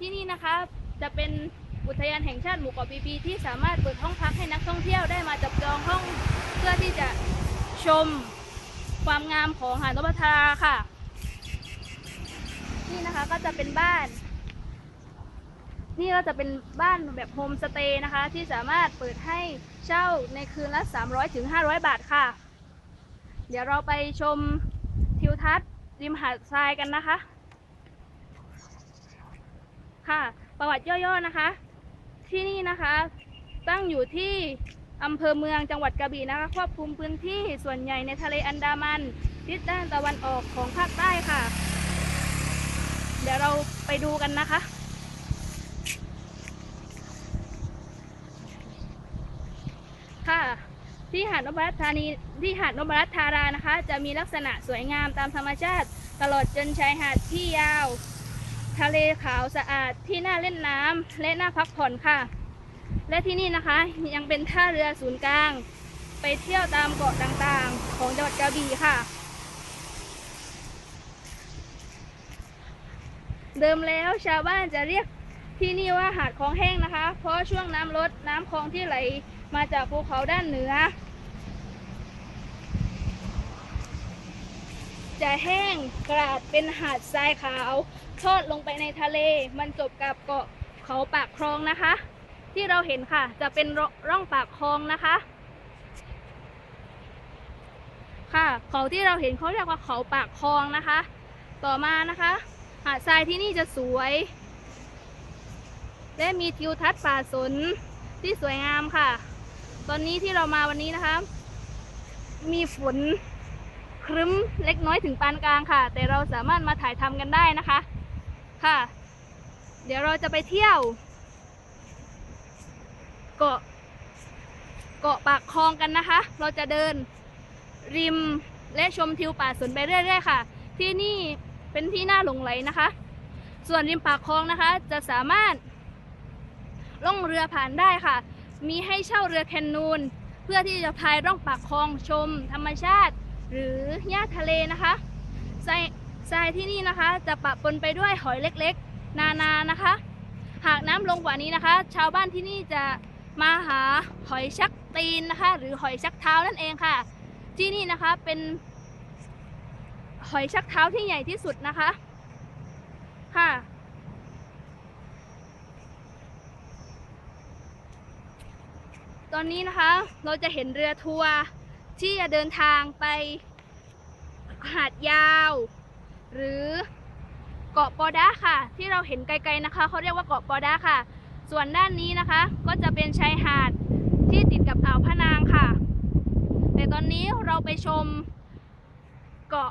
ที่นี่นะคะ จะเป็นอุทยานแห่งชาติหมู่เกาะปีปีที่สามารถเปิดห้องพักให้นักท่องเที่ยวได้มาจับจองห้องเพื่อที่จะชมความงามของหาดนพทาค่ะ นี่นะคะก็จะเป็นบ้าน นี่ก็จะเป็นบ้านแบบโฮมสเตย์นะคะ ที่สามารถเปิดให้เช่าในคืนละ 300ถึง500 บาทค่ะ เดี๋ยวเราไปชมทิวทัศน์ริมหาดทรายกันนะคะ ค่ะ ประวัติย่อๆนะคะ ที่นี่นะคะ ตั้งอยู่ที่อำเภอเมืองจังหวัดกระบี่นะคะ ครอบคลุมพื้นที่ส่วนใหญ่ในทะเลอันดามันทิศด้านตะวันออกของภาคใต้ค่ะ เดี๋ยวเราไปดูกันนะคะค่ะที่หาดนพรัตธานีที่หาดนพรัตธารานะคะ จะมีลักษณะสวยงามตามธรรมชาติ ตลอดจนชายหาดที่ยาว ทะเลขาวสะอาดที่น่าเล่นน้ำและน่าพักผ่อนค่ะ และที่นี่นะคะยังเป็นท่าเรือศูนย์กลาง ไปเที่ยวตามเกาะต่างๆ ของจังหวัดกระบี่ค่ะ เดิมแล้วชาวบ้านจะเรียกที่นี่ว่าหาดคลองแห้งนะคะ เพราะช่วงน้ำลดน้ำคลองที่ไหลมาจากภูเขาด้านเหนือ จะแห้งกราดเป็นหาดทรายขาว ทอดลงไปในทะเล มันจบกับเกาะเขาปากคลองนะคะ ที่เราเห็นค่ะ จะเป็นร่ร่องปากคลองนะคะ ค่ะ เขาที่เราเห็นเขาเรียกว่าเขาปากคลองนะคะ ต่อมานะคะ หาดทรายที่นี่จะสวย และมีทิวทัศน์ป่าสนที่สวยงามค่ะ ตอนนี้ที่เรามาวันนี้นะคะ มีฝน ครึ้มเล็กน้อยถึงปานกลางค่ะ แต่เราสามารถมาถ่ายทำกันได้นะคะ ค่ะ เดี๋ยวเราจะไปเที่ยว เกาะ เกาะปากคลองกันนะคะ เราจะเดินริมและชมทิวป่าสนไปเรื่อย ๆ ค่ะ ที่นี่เป็นที่น่าหลงไหลนะคะ ส่วนริมปากคลองนะคะ จะสามารถล่องเรือผ่านได้ค่ะ มีให้เช่าเรือแคนูนเพื่อที่จะพายร่องปากคลองชม ธรรมชาติ หรือหญ้าทะเลนะคะทรายทรายที่นี่นะคะ จะปะปนไปด้วยหอยเล็กๆ นานานะคะ หากน้ำลงกว่านี้นะคะ ชาวบ้านที่นี่จะมาหาหอยชักตีนนะคะ หรือหอยชักเท้านั่นเองค่ะ ที่นี่นะคะเป็นหอยชักเท้าที่ใหญ่ที่สุดนะคะค่ะตอนนี้นะคะเราจะเห็นเรือทัวร์ ที่จะเดินทางไปหาดยาว หรือเกาะปอด้าค่ะ ที่เราเห็นไกลๆนะคะเขาเรียกว่าเกาะปอด้าค่ะ ส่วนด้านนี้นะคะ ก็จะเป็นชายหาดที่ติดกับอ่าวพะนางค่ะ แต่ตอนนี้เราไปชมเกาะ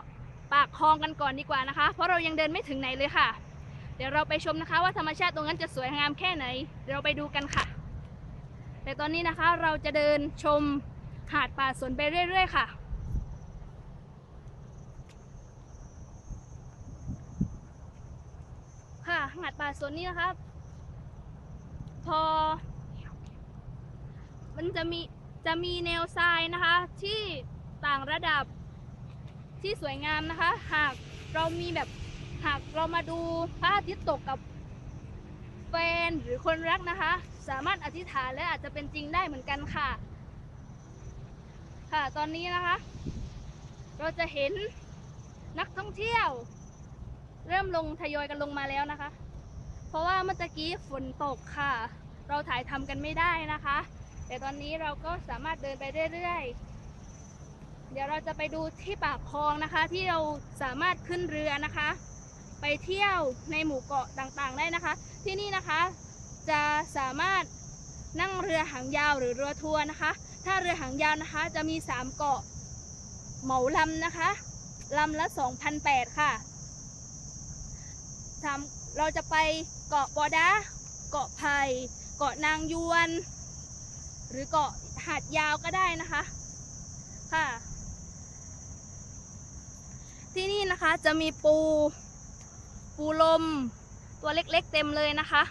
ปากคลองกันก่อนดีกว่านะคะ เพราะเรายังเดินไม่ถึงไหนเลยค่ะ เดี๋ยวเราไปชมนะคะ ว่าธรรมชาติตรงนั้นจะสวยงามแค่ไหน เดี๋ยวเราไปดูกันค่ะ แต่ตอนนี้นะคะเราจะเดินชม หาดป่าสนไปเรื่อย ๆ ค่ะ ค่ะหาดป่าสนนี่นะคะพอ มันจะมีจะมีแนวทรายนะคะ ที่ต่างระดับที่สวยงามนะคะ หากเรามีแบบหากเรามาดูพระอาทิตย์ตกกับแฟนหรือคนรักนะคะ สามารถอธิษฐานและอาจจะเป็นจริงได้เหมือนกันค่ะ ค่ะ ตอนนี้นะคะ เราจะเห็นนักท่องเที่ยว เริ่มลงทยอยกันลงมาแล้วนะคะ เพราะว่าเมื่อกี้ฝนตกค่ะ เราถ่ายทำกันไม่ได้นะคะ แต่ตอนนี้เราก็สามารถเดินไปเรื่อยๆ เดี๋ยวเราจะไปดูที่ปากคลองนะคะ ที่เราสามารถขึ้นเรือนะคะ ไปเที่ยวในหมู่เกาะต่างๆ ได้นะคะ ที่นี่นะคะจะสามารถนั่งเรือหางยาวหรือเรือทัวร์นะคะ ถ้าเรือหางยาวนะคะ จะมี 3 เกาะเหมาลำนะคะลำละ2,008ค่ะเราจะไปเกาะบอดาเกาะไผ่เกาะนางยวน หรือเกาะหาดยาวก็ได้นะคะค่ะ ที่นี่นะคะจะมีปู ปูลม ตัวเล็กๆเต็มเลยนะคะ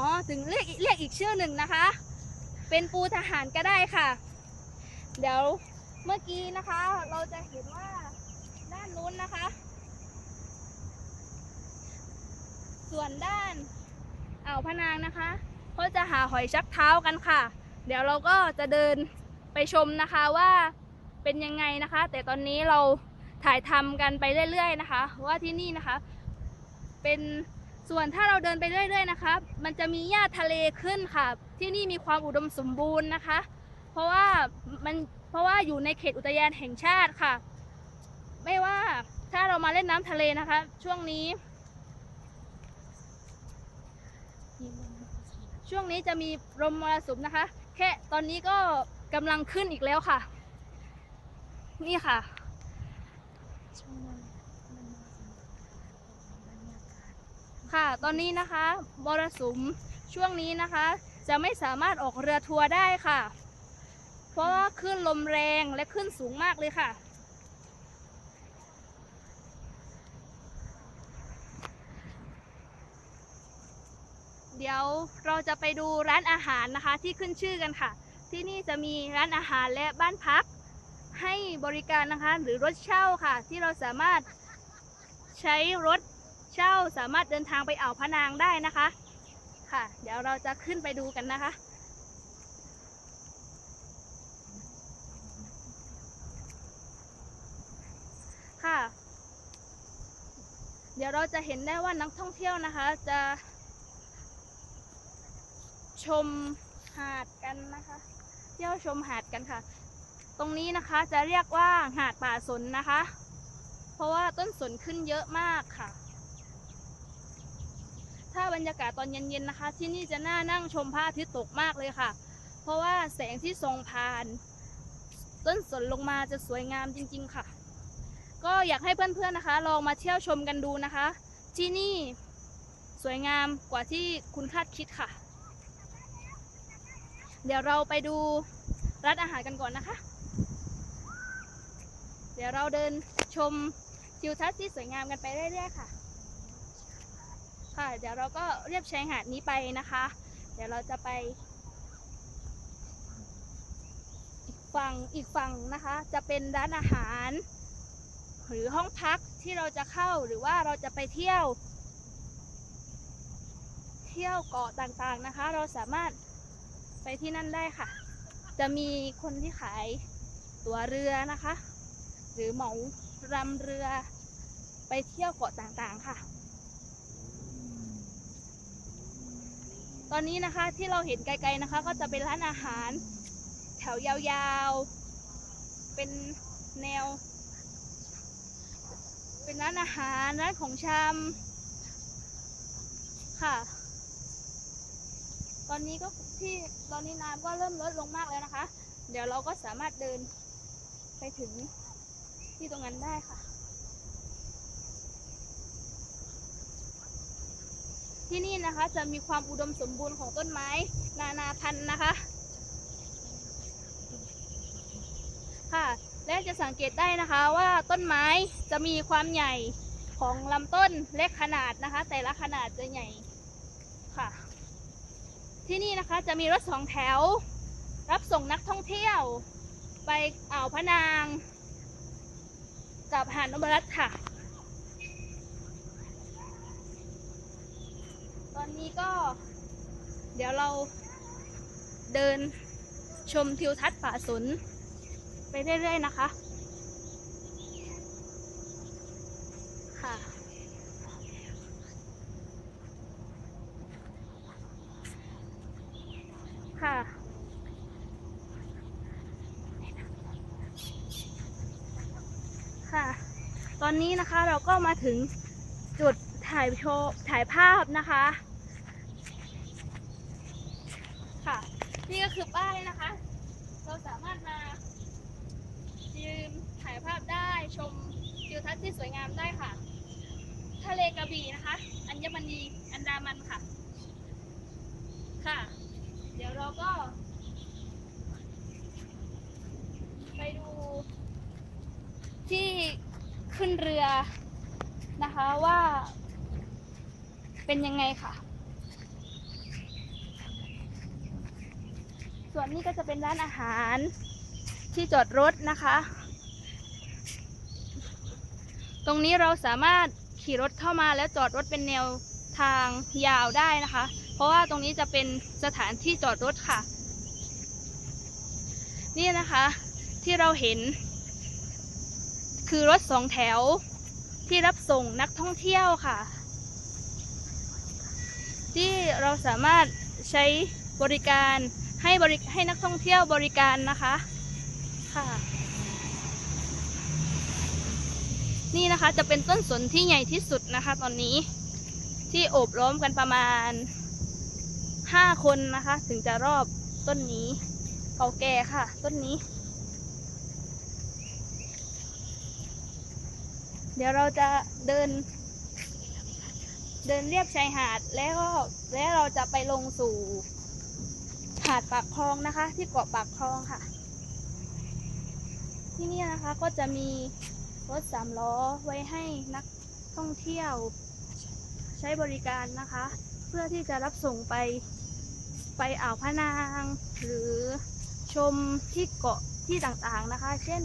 อ๋อถึงเรียกเรียกอีกชื่อหนึ่งนะคะ เป็นปูทหารก็ได้ค่ะ เดี๋ยวเมื่อกี้นะคะ เราจะเห็นว่าด้านนู้นนะคะ ส่วนด้านอ่าวพนางนะคะเขาจะหาหอยชักเท้ากันค่ะ เดี๋ยวเราก็จะเดินไปชมนะคะว่าเป็นยังไงนะคะ แต่ตอนนี้เราถ่ายทำกันไปเรื่อย ๆ นะคะ ว่าที่นี่นะคะ เป็น ส่วนถ้าเราเดินไปเรื่อยๆนะคะมันจะมีหญ้าทะเลขึ้นค่ะ ที่นี่มีความอุดมสมบูรณ์นะคะ เพราะว่ามันเพราะว่าอยู่ในเขตอุทยานแห่งชาติค่ะ ไม่ว่าถ้าเรามาเล่นน้ำทะเลนะคะ ช่วงนี้ ช่วงนี้จะมีลมมรสุมนะคะ แค่ตอนนี้ก็กำลังขึ้นอีกแล้วค่ะ นี่ค่ะ ค่ะ ตอนนี้นะคะมรสุมช่วงนี้นะคะ จะไม่สามารถออกเรือทัวร์ได้ค่ะ เพราะว่าคลื่นลมแรงและคลื่นสูงมากเลยค่ะ เดี๋ยวเราจะไปดูร้านอาหารนะคะที่ขึ้นชื่อกันค่ะ ที่นี่จะมีร้านอาหารและบ้านพัก ให้บริการนะคะหรือรถเช่าค่ะ ที่เราสามารถใช้รถ เช่าสามารถเดินทางไปอ่าวพะนางได้นะคะ ค่ะ เดี๋ยวเราจะขึ้นไปดูกันนะคะค่ะ เดี๋ยวเราจะเห็นได้ว่านักท่องเที่ยวนะคะ จะ ชมหาดกันนะคะ เที่ยวชมหาดกันค่ะ ตรงนี้นะคะจะเรียกว่าหาดป่าสนนะคะ เพราะว่าต้นสนขึ้นเยอะมากค่ะ ถ้าบรรยากาศตอนเย็นๆนะคะ ที่นี่จะน่านั่งชมพระอาทิตย์ตกมากเลยค่ะ เพราะว่าแสงที่ส่องผ่าน ต้นสนลงมาจะสวยงามจริง ๆ ค่ะ ก็อยากให้เพื่อนๆนะคะ ลองมาเที่ยวชมกันดูนะคะ ที่นี่สวยงามกว่าที่คุณคาดคิดค่ะ เดี๋ยวเราไปดูร้านอาหารกันก่อนนะคะ เดี๋ยวเราเดินชมทิวทัศน์ที่สวยงามกันไปเรื่อยๆค่ะ ค่ะ เดี๋ยวเราก็เรียบชายหาดนี้ไปนะคะ เดี๋ยวเราจะไป อีกฝั่งอีกฝั่งนะคะ จะเป็นร้านอาหาร หรือห้องพักที่เราจะเข้าหรือว่าเราจะไปเที่ยว เที่ยวเกาะต่างๆนะคะ เราสามารถไปที่นั่นได้ค่ะ จะมีคนที่ขายตั๋วเรือนะคะ หรือเหมารำเรือไปเที่ยวเกาะต่างๆค่ะ ตอนนี้นะคะที่เราเห็นไกลๆนะคะ ก็จะเป็นร้านอาหาร แถวยาวๆ เป็นแนว เป็นร้านอาหารร้านของชำค่ะ ตอนนี้ก็ที่ตอนนี้น้ำก็เริ่มลดลงมากแล้วนะคะ เดี๋ยวเราก็สามารถเดินไปถึงที่ตรงนั้นได้ค่ะ ที่นี่นะคะจะมีความอุดมสมบูรณ์ของต้นไม้ นานาพันธุ์นะคะ ค่ะ และจะสังเกตได้นะคะว่าต้นไม้จะมีความใหญ่ของลำต้นเล็กขนาดนะคะ แต่ละขนาดจะใหญ่ค่ะ ที่นี่นะคะจะมีรถสองแถว รับส่งนักท่องเที่ยว ไปอ่าวพะนาง กับหาดนพรัตค่ะ อนนี้ก็ เดี๋ยวเราเดินชมทิวทัศน์ป่าสนไปเรื่อยๆนะคะ ค่ะ ค่ะ ค่ะ ตอนนี้นะคะเราก็มาถึงจุดถ่ายโชว์ถ่ายภาพนะคะค่ะ นี่ก็คือป้ายนะคะ เราสามารถมายืนถ่ายภาพได้ชมทิวทัศน์ที่สวยงามได้ค่ะ ทะเลกระบี่นะคะ อัญมณีอันดามันค่ะ ค่ะ เดี๋ยวเราก็ ไปดู ที่ขึ้นเรือนะคะว่าเป็นยังไงค่ะ ส่วนนี้ก็จะเป็นร้านอาหารที่จอดรถนะคะ ตรงนี้เราสามารถขี่รถเข้ามาแล้วจอดรถเป็นแนวทางยาวได้นะคะ เพราะว่าตรงนี้จะเป็นสถานที่จอดรถค่ะ นี่นะคะที่เราเห็น คือรถสองแถวที่รับส่งนักท่องเที่ยวค่ะ ที่เราสามารถใช้บริการ ให้บริให้นักท่องเที่ยวบริการนะคะค่ะ นี่นะคะจะเป็นต้นสนที่ใหญ่ที่สุดนะคะ ตอนนี้ที่โอบล้อมกันประมาณห้าคนนะคะ ถึงจะรอบต้นนี้เก่าแก่ค่ะ ต้นนี้ เดี๋ยวเราจะเดิน เดินเรียบชายหาดแล้วแล้วเราจะไปลงสู่ หาดปากคลองนะคะ ที่เกาะปากคลองค่ะ ที่นี่นะคะก็จะมีรถสามล้อไว้ให้นักท่องเที่ยวใช้บริการนะคะ เพื่อที่จะรับส่งไปไปอ่าวพะนาง หรือชมที่เกาะที่ต่างๆนะคะ เช่น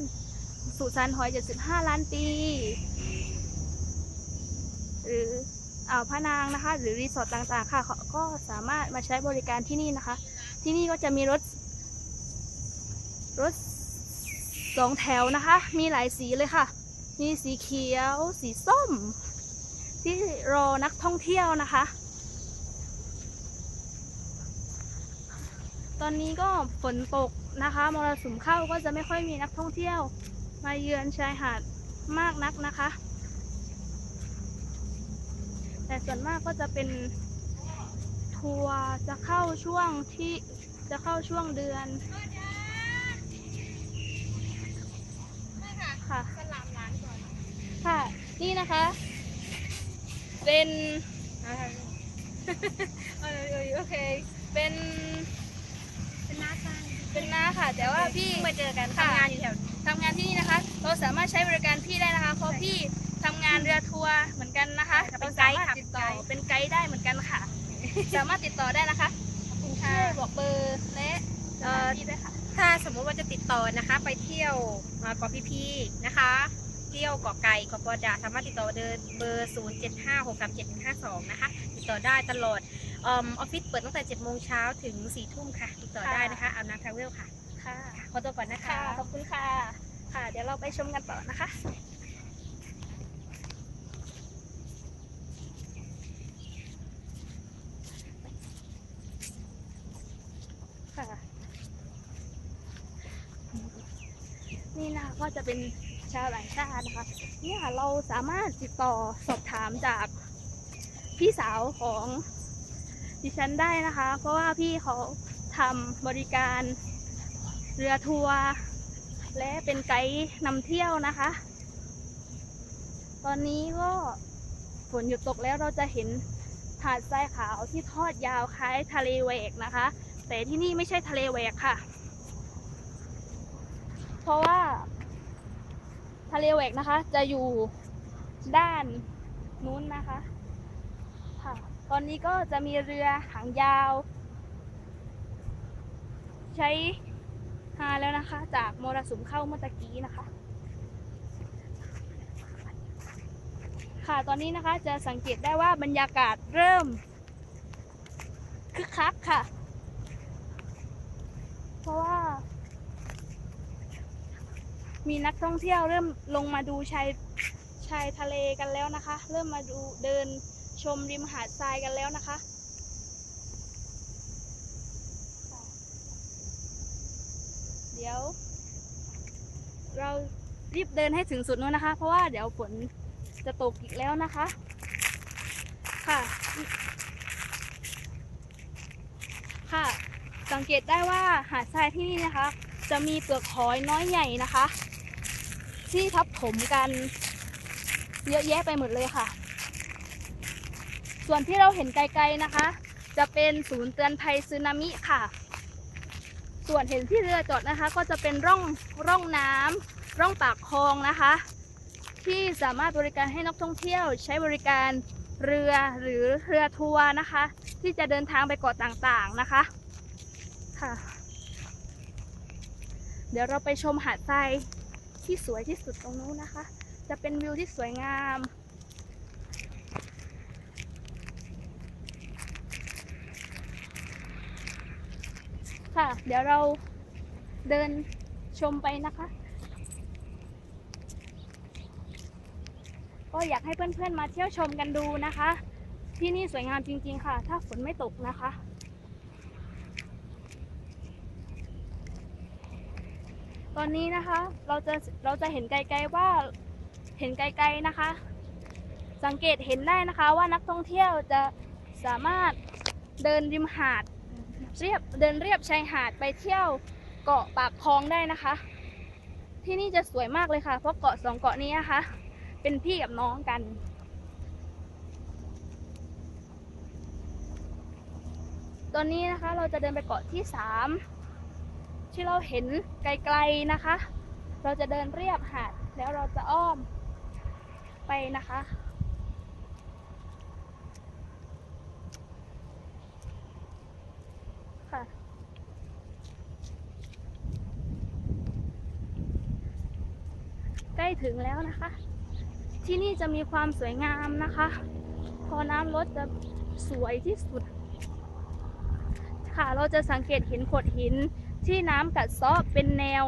สุสานหอย 75 ล้านปี หรืออ่าวพะนางนะคะ หรือรีสอร์ทต่างๆค่ะ ก็สามารถมาใช้บริการที่นี่นะคะ ที่นี่ก็จะมีรถ รถสองแถวนะคะ มีหลายสีเลยค่ะ มีสีเขียว สีส้ม ที่รอนักท่องเที่ยวนะคะ ตอนนี้ก็ฝนตกนะคะ มรสุมเข้าก็จะไม่ค่อยมีนักท่องเที่ยว มาเยือนชายหาดมากนักนะคะ แต่ส่วนมากก็จะเป็นทัวร์จะเข้าช่วงที่ จะเข้าช่วงเดือนค่ะสลามร้านก่อน ค่ะ นี่นะคะ เป็นเออโอเค เป็น เป็นน้ากันเป็นน้าค่ะ แต่ว่าพี่เพิ่งมาเจอกันค่ะทำงานอยู่แถวทำงานที่นี่นะคะ เราสามารถใช้บริการพี่ได้นะคะ เพราะพี่ทำงานเรือทัวร์เหมือนกันนะคะค่ะเราเป็นไกสาด์มารถค่ะติดต่อเป็นไกด์เป็นไกด์ได้เหมือนกันค่ะ สามารถติดต่อได้นะคะขอบ คุณช่ค่ะวยบอกเบอร์และสถานที่ด้วยค่ะ ถ้าสมมุติว่าจะติดต่อนะคะ ไปเที่ยวอ่าเกาะพีพีนะคะ เที่ยวเกาะไก่เกาะปอดาสามารถติดต่อเดินเบอร์ 0 7 5 6 3 7 5 2 นะคะ ติดต่อได้ตลอดออมออฟฟิศเปิดตั้งแต่7โมงเช้าถึง4ทุ่มค่ะ ติดต่อได้นะคะอาบน้ำทราเวลค่ะ ค่ะ ขอตัวก่อนนะคะค่ะขอบคุณค่ะ ค่ะ เดี๋ยวเราไปชมกันต่อนะคะค่ะ นี่นะคะก็จะ เป็นชาวต่างชาตินะคะเนี่ยเราสามารถติดต่อสอบถามจากพี่สาวของดิฉันได้นะคะ เพราะว่าพี่เขาทำบริการเรือทัวร์และเป็นไกด์นำเที่ยวนะคะ ตอนนี้ก็ฝนหยุดตกแล้วเราจะเห็นหาดทรายขาวที่ทอดยาวคล้ายทะเลแหวกนะคะ แต่ที่นี่ไม่ใช่ทะเลแหวกค่ะ เพราะว่า ทะเลแหวกนะคะ จะอยู่ด้านนู้นนะคะค่ะตอนนี้ก็จะมีเรือหางยาว ใช้หาแล้วนะคะ จากมรสุมเข้าเมื่อตะกี้นะคะ ค่ะตอนนี้นะคะจะสังเกตได้ว่าบรรยากาศเริ่มคึกคักค่ะ เพราะว่า มีนักท่องเที่ยวเริ่มลงมาดูชายชายทะเลกันแล้วนะคะ เริ่มมาดูเดินชมริมหาดทรายกันแล้วนะคะเดี๋ยว เรารีบเดินให้ถึงสุดนู้นนะคะ เพราะว่าเดี๋ยวฝนจะตกอีกแล้วนะคะ ค่ะ ค่ะ สังเกตได้ว่าหาดทรายที่นี่นะคะ จะมีเปลือกหอยน้อยใหญ่นะคะ ที่ทับถมกันเยอะแยะไปหมดเลยค่ะ ส่วนที่เราเห็นไกลๆนะคะ จะเป็นศูนย์เตือนภัยสึนามิค่ะ ส่วนเห็นที่เรือจอดนะคะ ก็จะเป็นร่องร่องน้ำร่องปากคลองนะคะ ที่สามารถบริการให้นักท่องเที่ยวใช้บริการเรือหรือเรือทัวร์นะคะ ที่จะเดินทางไปเกาะต่างๆนะคะค่ะ เดี๋ยวเราไปชมหาดทราย ที่สวยที่สุดตรงนู้นนะคะ จะเป็นวิวที่สวยงาม ค่ะ เดี๋ยวเราเดินชมไปนะคะ ก็อยากให้เพื่อนๆมาเที่ยวชมกันดูนะคะ ที่นี่สวยงามจริงๆค่ะ ถ้าฝนไม่ตกนะคะ ตอนนี้นะคะเราจะเราจะเห็นไกลๆว่าเห็นไกลๆนะคะ สังเกตเห็นได้นะคะว่านักท่องเที่ยวจะสามารถเดินริมหาดเรียบเดินเรียบชายหาดไปเที่ยวเกาะปากคลองได้นะคะ ที่นี่จะสวยมากเลยค่ะ เพราะเกาะสองเกาะนี้นะคะ เป็นพี่กับน้องกันตอนนี้นะคะเราจะเดินไปเกาะที่สาม ที่เราเห็นไกลๆนะคะ เราจะเดินเรียบหาดแล้วเราจะอ้อมไปนะคะ ค่ะ ใกล้ถึงแล้วนะคะ ที่นี่จะมีความสวยงามนะคะ พอน้ำลดจะสวยที่สุด ค่ะ เราจะสังเกตเห็นโขดหิน ที่น้ำกัดเซาะเป็นแนว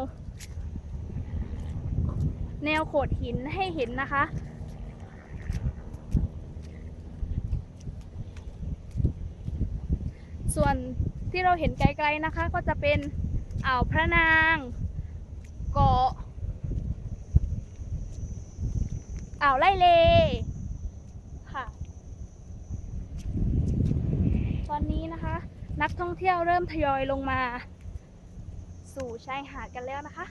แนวโขดหินให้เห็นนะคะ ส่วนที่เราเห็นไกลๆนะคะ ก็จะเป็นอ่าวพระนางเกาะอ่าวไล่เลค่ะ ตอนนี้นะคะ นักท่องเที่ยวเริ่มทยอยลงมา สู่ชายหาดกันแล้วนะคะ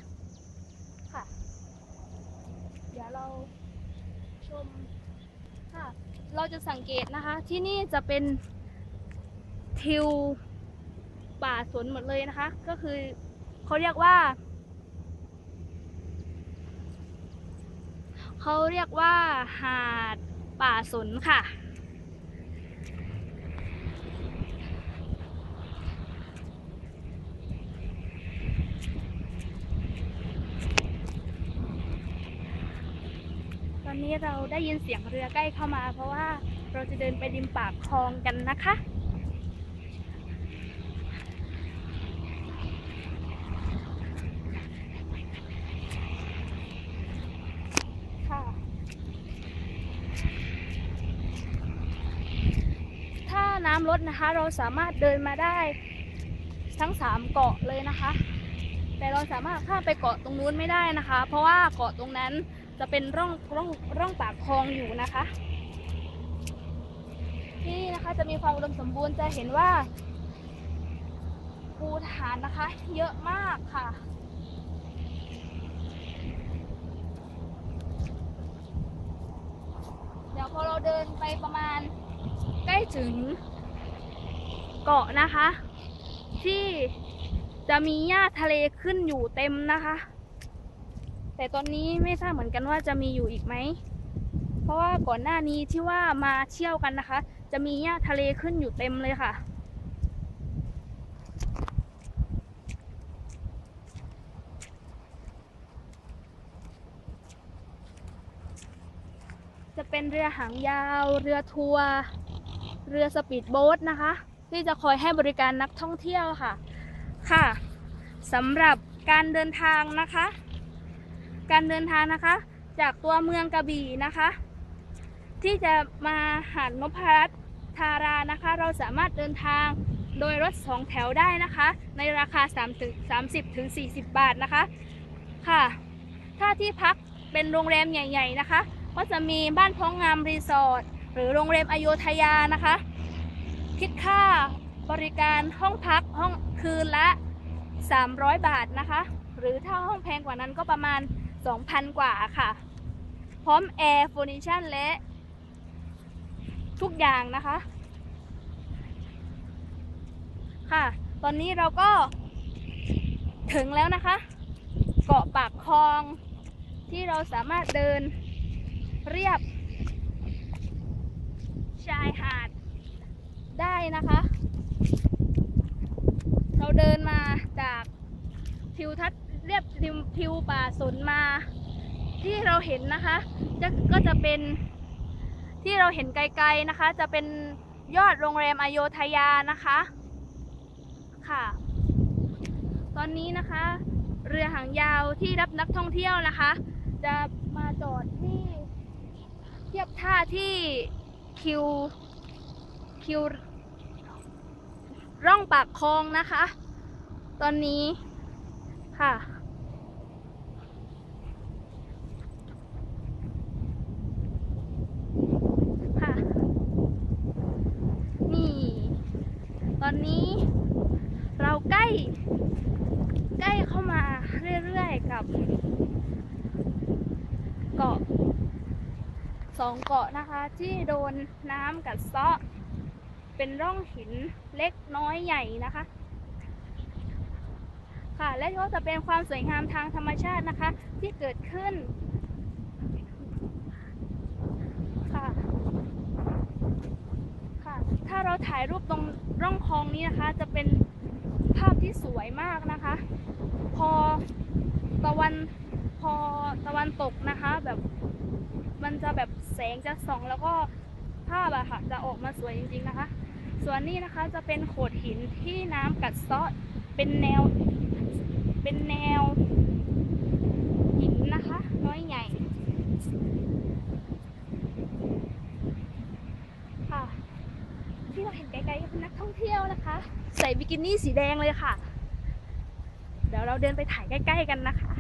ค่ะ เดี๋ยวเราชมค่ะ เราจะสังเกตนะคะ ที่นี่จะเป็นทิวป่าสนหมดเลยนะคะ ก็คือเขาเรียกว่าเขาเรียกว่าหาดป่าสนค่ะ นี้เราได้ยินเสียงเรือใกล้เข้ามา เพราะว่าเราจะเดินไปริมปากคลองกันนะคะ ค่ะ ถ้าน้ำลดนะคะเราสามารถเดินมาได้ทั้งสามเกาะเลยนะคะ แต่เราสามารถข้ามไปเกาะตรงนู้นไม่ได้นะคะ เพราะว่าเกาะตรงนั้น จะเป็นร่องร่องร่องปากคลองอยู่นะคะที่นี่นะคะจะมีความอุดมสมบูรณ์จะเห็นว่าภูฐานนะคะ เยอะมากค่ะเดี๋ยวพอเราเดินไปประมาณใกล้ถึงเกาะนะคะ ที่จะมีหญ้าทะเลขึ้นอยู่เต็มนะคะ แต่ตอนนี้ไม่ทราบเหมือนกันว่าจะมีอยู่อีกไหม เพราะว่าก่อนหน้านี้ที่ว่ามาเที่ยวกันนะคะ จะมีหญ้าทะเลขึ้นอยู่เต็มเลยค่ะ จะเป็นเรือหางยาว เรือทัวร์ เรือสปีดโบ๊ทนะคะ ที่จะคอยให้บริการนักท่องเที่ยวค่ะ ค่ะสำหรับการเดินทางนะคะ การเดินทางนะคะ จากตัวเมืองกระบี่นะคะ ที่จะมาหาดนพรัตน์ธารานะคะ เราสามารถเดินทางโดยรถสองแถวได้นะคะ ในราคา 30ถึง40 บาทนะคะค่ะ ถ้าที่พักเป็นโรงแรมใหญ่ ๆ นะคะ ก็จะมีบ้านพ้องงามรีสอร์ทหรือโรงแรมอโยธยานะคะ คิดค่าบริการห้องพักห้องคืนละ 300 บาทนะคะ หรือถ้าห้องแพงกว่านั้นก็ประมาณ 2,000 กว่าค่ะ พร้อมแอร์เฟอร์นิชั่นและทุกอย่างนะคะ ค่ะ ตอนนี้เราก็ถึงแล้วนะคะ เกาะปากคลองที่เราสามารถเดินเรียบ ชายหาดได้นะคะ เราเดินมาจากทิวทัศน์ เรียบทิวทิวป่าสนมา ที่เราเห็นนะคะจะก็จะเป็นที่เราเห็นไกลๆนะคะ จะเป็นยอดโรงแรมอโยธยานะคะค่ะ ตอนนี้นะคะ เรือหางยาวที่รับนักท่องเที่ยวนะคะ จะมาจอดที่เทียบท่าที่คิวคิวร่องปากคลองนะคะ ตอนนี้ค่ะ นี่ ตอนนี้เราใกล้ ใกล้เข้ามาเรื่อยๆกับ เกาะสองเกาะนะคะ ที่โดนน้ำกัดเซาะ เป็นร่องหินเล็กน้อยใหญ่นะคะ ค่ะ และก็จะเป็นความสวยงามทางธรรมชาตินะคะ ที่เกิดขึ้น ค่ะ ค่ะ ถ้าเราถ่ายรูปตรงร่องคลองนี้นะคะ จะเป็นภาพที่สวยมากนะคะ พอตะวัน อตะวันตกนะคะ แบบมันจะแบบแสงจะส่อง แล้วก็ภาพอะค่ะ จะออกมาสวยจริง ๆนะคะ ส่วนนี้นะคะจะเป็นโขดหินที่น้ำกัดเซาะเป็นแนว เป็นแนวหินนะคะ น้อยใหญ่ค่ะ ที่เราเห็นไกลๆเป็นนักท่องเที่ยวนะคะ ใส่บิกินี่สีแดงเลยค่ะ เดี๋ยวเราเดินไปถ่ายใกล้ ๆ กันนะคะ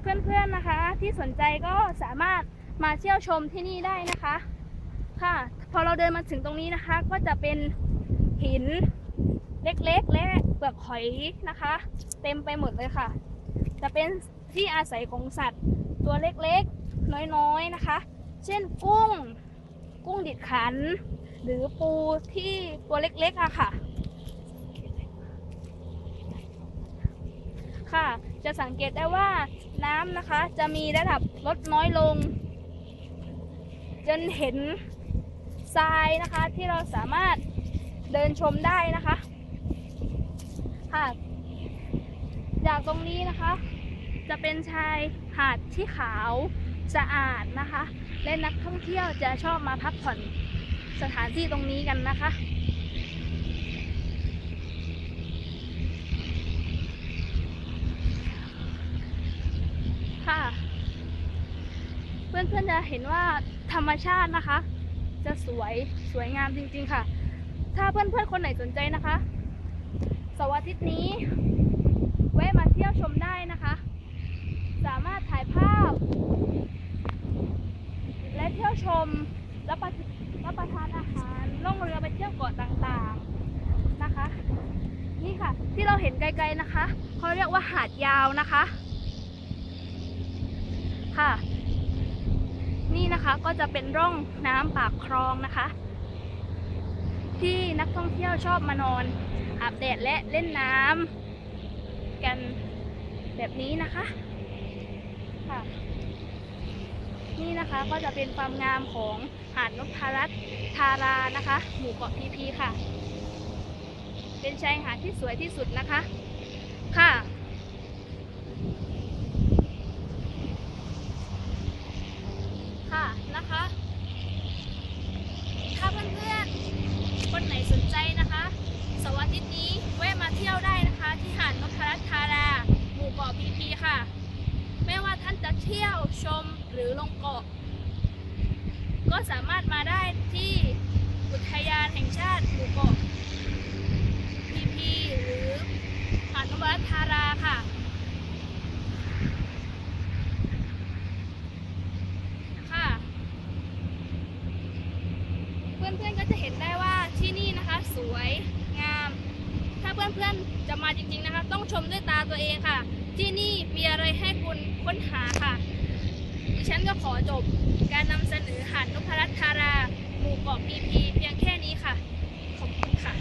เพื่อนๆนะคะ ที่สนใจก็สามารถมาเที่ยวชมที่นี่ได้นะคะ ค่ะ พอเราเดินมาถึงตรงนี้นะคะ ก็จะเป็นหินเล็กๆ และเปลือกหอยนะคะ เต็มไปหมดเลยค่ะ จะเป็นที่อาศัยของสัตว์ตัวเล็กๆ น้อยๆนะคะ เช่นกุ้ง กุ้งดิดขัน หรือปูที่ตัวเล็กๆอะค่ะ ค่ะ จะสังเกตได้ว่าน้ำนะคะ จะมีระดับลดน้อยลง จนเห็นทรายนะคะที่เราสามารถเดินชมได้นะคะค่ะจากตรงนี้นะคะ จะเป็นชายหาดที่ขาวสะอาดนะคะ และนักท่องเที่ยวจะชอบมาพักผ่อนสถานที่ตรงนี้กันนะคะค่ะ เพื่อนๆจะเห็นว่าธรรมชาตินะคะ จะสวยสวยงามจริง ๆค่ะ ถ้าเพื่อนๆคนไหนสนใจนะคะสาร์อาทิตนี้แวะมาเที่ยวชมได้นะคะ สามารถถ่ายภาพ และเที่ยวชมรับประรับประทานอาหารล่องเรือไปเที่ยวเกาะต่างๆนะคะ นี่ค่ะ ที่เราเห็นไกลๆนะคะเขาเรียกว่าหาดยาวนะคะ ค่ะ นี่นะคะก็จะเป็นร่องน้ำปากคลองนะคะ ที่นักท่องเที่ยวชอบมานอนอาบแดดและเล่นน้ำกันแบบนี้นะคะค่ะนี่นะคะก็จะเป็นความงามของหาดนพรัตน์ทารานะคะ หมู่เกาะพีพีค่ะ เป็นชายหาดที่สวยที่สุดนะคะ ค่ะนะคะ ถ้าเพื่อนๆ คนไหนสนใจนะคะสาร์อาทิตย์นี้แวะมาเที่ยวได้นะคะ ที่หาดนพรัตน์ทาราหมู่เกาะพีพีค่ะ ไม่ว่าท่านจะเที่ยวชมหรือลงเกาะ ก็สามารถมาได้ที่อุทยานแห่งชาติหมู่เกาะพีพีหรือหาดนพรัตน์ทาราค่ะ เพื่อนๆก็จะเห็นได้ว่าที่นี่นะคะส วยงาม ถ้าเพื่อนๆจะมาจริงๆนะคะ ต้องชมด้วยตาตัวเองค่ะ ที่นี่มีอะไรให้คุณค้นหาค่ะ ดิฉันก็ขอจบ การนำเสนอหาดนพรัตน์ธารา หมู่เกาะพีพีเพียงแค่นี้ค่ะ ขอบคุณค่ะ